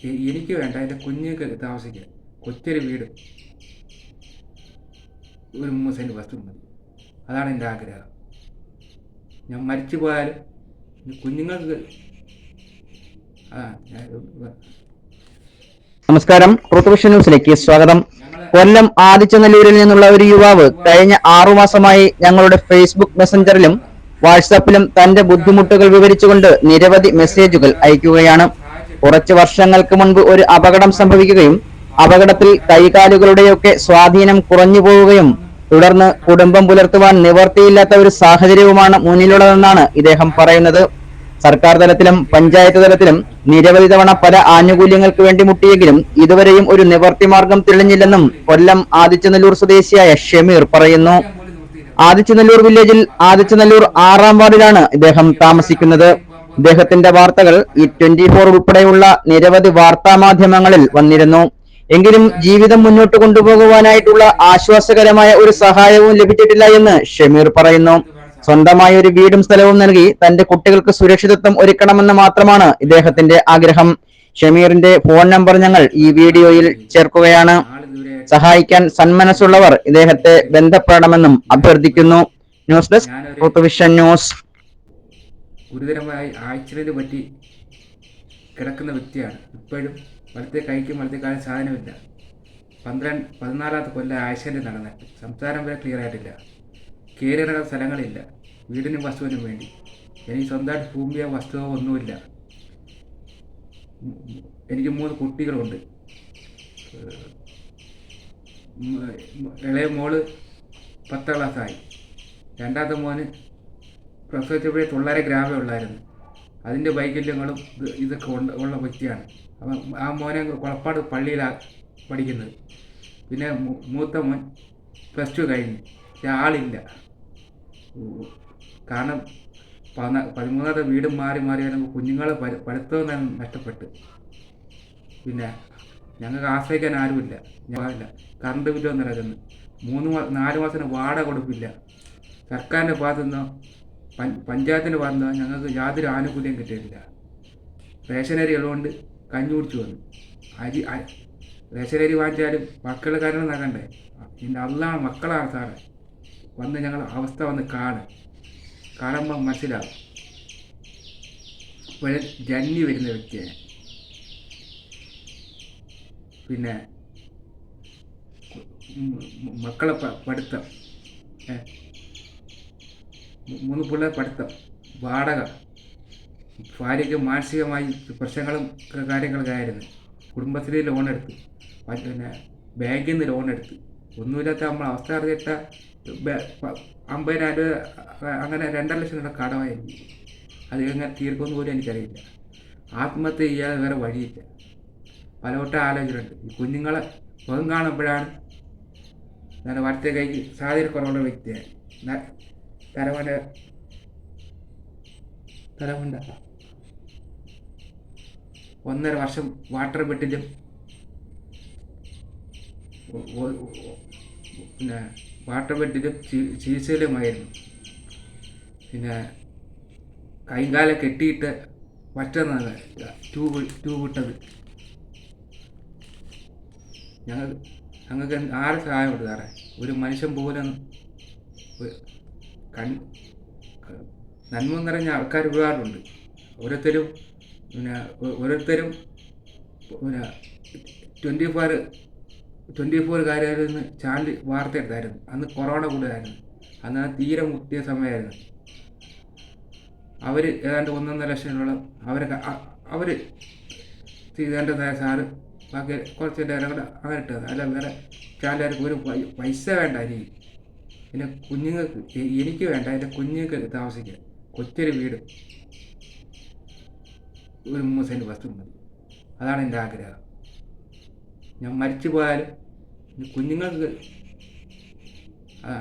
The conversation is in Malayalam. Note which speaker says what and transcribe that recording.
Speaker 1: എനിക്ക് വേണ്ട എന്റെ കുഞ്ഞുങ്ങൾക്ക് താമസിക്കാൻ കൊച്ചൊരു വീട്. ഒരു മൂന്ന് സെന്റ് വസ്തു മതി. അതാണ് എന്റെ ആഗ്രഹം. ഞാൻ മരിച്ചു പോയാലും കുഞ്ഞുങ്ങൾക്ക്
Speaker 2: നമസ്കാരം. ഋതുവിഷൻ ന്യൂസിലേക്ക് സ്വാഗതം. കൊല്ലം ആദിച്ചനല്ലൂരിൽ നിന്നുള്ള ഒരു യുവാവ് കഴിഞ്ഞ ആറുമാസമായി ഞങ്ങളുടെ ഫേസ്ബുക്ക് മെസ്സഞ്ചറിലും വാട്സാപ്പിലും തന്റെ ബുദ്ധിമുട്ടുകൾ വിവരിച്ചുകൊണ്ട് നിരവധി മെസ്സേജുകൾ അയക്കുകയാണ്. കുറച്ച് വർഷങ്ങൾക്ക് മുൻപ് ഒരു അപകടം സംഭവിക്കുകയും അപകടത്തിൽ കൈകാലുകളുടെയൊക്കെ സ്വാധീനം കുറഞ്ഞു പോവുകയും തുടർന്ന് കുടുംബം പുലർത്തുവാൻ നിവർത്തിയില്ലാത്ത ഒരു സാഹചര്യവുമാണ് മുന്നിലുള്ളതെന്നാണ് ഇദ്ദേഹം പറയുന്നത്. സർക്കാർ തലത്തിലും പഞ്ചായത്ത് തലത്തിലും നിരവധി തവണ പല ആനുകൂല്യങ്ങൾക്ക് വേണ്ടി മുട്ടിയെങ്കിലും ഇതുവരെയും ഒരു നിവർത്തി മാർഗം തെളിഞ്ഞില്ലെന്നും കൊല്ലം ആദിച്ചനല്ലൂർ സ്വദേശിയായ ഷമീർ പറയുന്നു. ആദിച്ചനല്ലൂർ വില്ലേജിൽ ആദിച്ചനല്ലൂർ ആറാം വാർഡിലാണ് ഇദ്ദേഹം താമസിക്കുന്നത്. ഇദ്ദേഹത്തിന്റെ വാർത്തകൾ ഈ ട്വന്റി ഫോർ ഉൾപ്പെടെയുള്ള നിരവധി വാർത്താ മാധ്യമങ്ങളിൽ വന്നിരുന്നു. എങ്കിലും ജീവിതം മുന്നോട്ട് കൊണ്ടുപോകുവാനായിട്ടുള്ള ആശ്വാസകരമായ ഒരു സഹായവും ലഭിച്ചിട്ടില്ല എന്ന് ഷമീർ പറയുന്നു. സ്വന്തമായ ഒരു വീടും സ്ഥലവും നൽകി തന്റെ കുട്ടികൾക്ക് സുരക്ഷിതത്വം ഒരുക്കണമെന്ന് മാത്രമാണ് ഇദ്ദേഹത്തിന്റെ ആഗ്രഹം. ഷമീറിന്റെ ഫോൺ നമ്പർ ഞങ്ങൾ ഈ വീഡിയോയിൽ ചേർക്കുകയാണ്. സഹായിക്കാൻ സന്മനസ്സുള്ളവർ ഇദ്ദേഹത്തെ ബന്ധപ്പെടണമെന്നും അഭ്യർത്ഥിക്കുന്നു. News desk news.
Speaker 1: ഗുരുതരമായി ആക്സിഡന്റ് പറ്റി കിടക്കുന്ന വ്യക്തിയാണ്. ഇപ്പോഴും വലത്തെ കൈക്കും വലത്തെ കാലം സാധനമില്ല. പന്ത്രണ്ട് പതിനാലാമത്തെ കൊല്ലം ആക്സിഡന്റ് നടന്നിട്ട്. സംസാരം വരെ ക്ലിയർ ആയിട്ടില്ല. കയറിയിറങ്ങുന്ന സ്ഥലങ്ങളില്ല. വീടിനും വസ്തുവിനും വേണ്ടി. എനിക്ക് സ്വന്തമായിട്ട് ഭൂമിയോ വസ്തുവോ ഒന്നുമില്ല. എനിക്ക് മൂന്ന് കുട്ടികളുണ്ട്. ഇളയ മോൾ പത്താം ക്ലാസ്സായി രണ്ടാമത്തെ മോന് പ്രസവിച്ചപ്പോഴേ തൊള്ളര ഗ്രാമേ ഉള്ളായിരുന്നു. അതിന്റെ വൈകല്യങ്ങളും ഇത് ഇതൊക്കെ ഉള്ള വ്യക്തിയാണ്. അപ്പം ആ മോനെ കുളപ്പാട് പള്ളിയിലാണ് പഠിക്കുന്നത്. പിന്നെ മൂത്ത മോൻ പ്ലസ് ടു കഴിഞ്ഞു. പക്ഷെ ആളില്ല. കാരണം പതിനാ പതിമൂന്നാമത്തെ വീടും മാറി മാറി വരുമ്പോൾ കുഞ്ഞുങ്ങൾ പഠിത്തം തന്നെ നഷ്ടപ്പെട്ട്. പിന്നെ ഞങ്ങൾക്ക് ആശ്രയിക്കാൻ ആരുമില്ല. ഞാനില്ല കറണ്ട് ബില്ലൊന്നും നടക്കുന്നു മൂന്ന് നാല് മാസത്തിന് വാടക കൊടുപ്പില്ല. സർക്കാരിന്റെ ഭാഗത്തു നിന്നോ പഞ്ച് വന്ന ഞങ്ങൾക്ക് യാതൊരു ആനുകൂല്യം കിട്ടിയിട്ടില്ല. റേഷനരി ഉള്ളതുകൊണ്ട് കഞ്ഞി കുടിച്ചു വന്നു. അരി റേഷനരി വാങ്ങിച്ചാലും മക്കളുടെ കാരണം നടക്കണ്ടേ? പിന്നെ അള്ളാണ് മക്കളാണ് സാറേ. വന്ന് ഞങ്ങൾ അവസ്ഥ വന്ന് കാണും. കാണുമ്പോൾ മനസ്സിലാവും. ഇപ്പോൾ ജന്നി വരുന്ന വ്യക്തിയാണ് പിന്നെ മക്കളെ പഠിത്തം. മൂന്ന് പിള്ളേർ പഠിത്തം വാടക ഭാര്യയ്ക്ക് മാനസികമായി പ്രശ്നങ്ങളും കാര്യങ്ങളൊക്കെ ആയിരുന്നു. കുടുംബശ്രീ ലോൺ എടുത്തു. പിന്നെ ബാങ്കിൽ നിന്ന് ലോൺ എടുത്തു. ഒന്നുമില്ലാത്ത നമ്മൾ അവസ്ഥ അറിഞ്ഞിട്ട അമ്പതിനായിരം അങ്ങനെ രണ്ടര ലക്ഷം രൂപ കടമായിരുന്നു. അത് എങ്ങനെ തീർക്കുമെന്ന് പോലും എനിക്കറിയില്ല. ആത്മഹത്യ ചെയ്യാതെ വേറെ വഴിയില്ല. പലവട്ടം ആലോചനയുണ്ട് ഈ കുഞ്ഞുങ്ങളെ മുഖം കാണുമ്പോഴാണ് ഞാൻ വലത്തെ കൈക്ക് സാധ്യത കുറവുള്ള വ്യക്തിയാണ് തലമുണ്ട തലമുണ്ട ഒന്നര വർഷം വാട്ടർ ബെഡിലും പിന്നെ വാട്ടർ ബെഡിലും ചികിത്സയിലുമായിരുന്നു. പിന്നെ കൈകാല കെട്ടിയിട്ട് മറ്റൊന്നാണ് ട്യൂബ് ട്യൂബ് ഇട്ടത്. ഞങ്ങൾ ഞങ്ങൾക്ക് ആരെ സഹായമുണ്ട് സാറേ. ഒരു മനുഷ്യൻ പോലും കൺ നന്മ നിറഞ്ഞ ആൾക്കാർ ഒരുപാടുണ്ട്. ഓരോരുത്തരും പിന്നെ ഓരോരുത്തരും പിന്നെ ട്വന്റി ഫോർ ട്വന്റി ഫോർ കാര്യമായിരുന്നു ചാനൽ വാർത്ത എടുത്തായിരുന്നു അന്ന് കൊറോണ കൂടുതലായിരുന്നു. അന്ന് ആ തീരെ മുട്ടിയ സമയമായിരുന്നു. അവർ ഏതാണ്ട് ഒന്നൊന്നര ലക്ഷത്തോളം അവരെ അവർ ചെയ്തേണ്ടതായ സാറ് ബാക്കി കുറച്ച് നേരം കൂടെ അങ്ങനെ ഇട്ടത്. അല്ല വേറെ ചാനലുകാർക്ക് ഒരു പൈസ വേണ്ട എനിക്ക് പിന്നെ കുഞ്ഞുങ്ങൾക്ക് എനിക്ക് വേണ്ട എന്റെ കുഞ്ഞുങ്ങൾക്ക് താമസിക്കാൻ കൊച്ചൊരു വീട്. ഒരു മൂന്ന് സെന്റ് വസ്തു മതി. അതാണ് എന്റെ ആഗ്രഹം. ഞാൻ മരിച്ചു പോയാലും കുഞ്ഞുങ്ങൾക്ക് ആ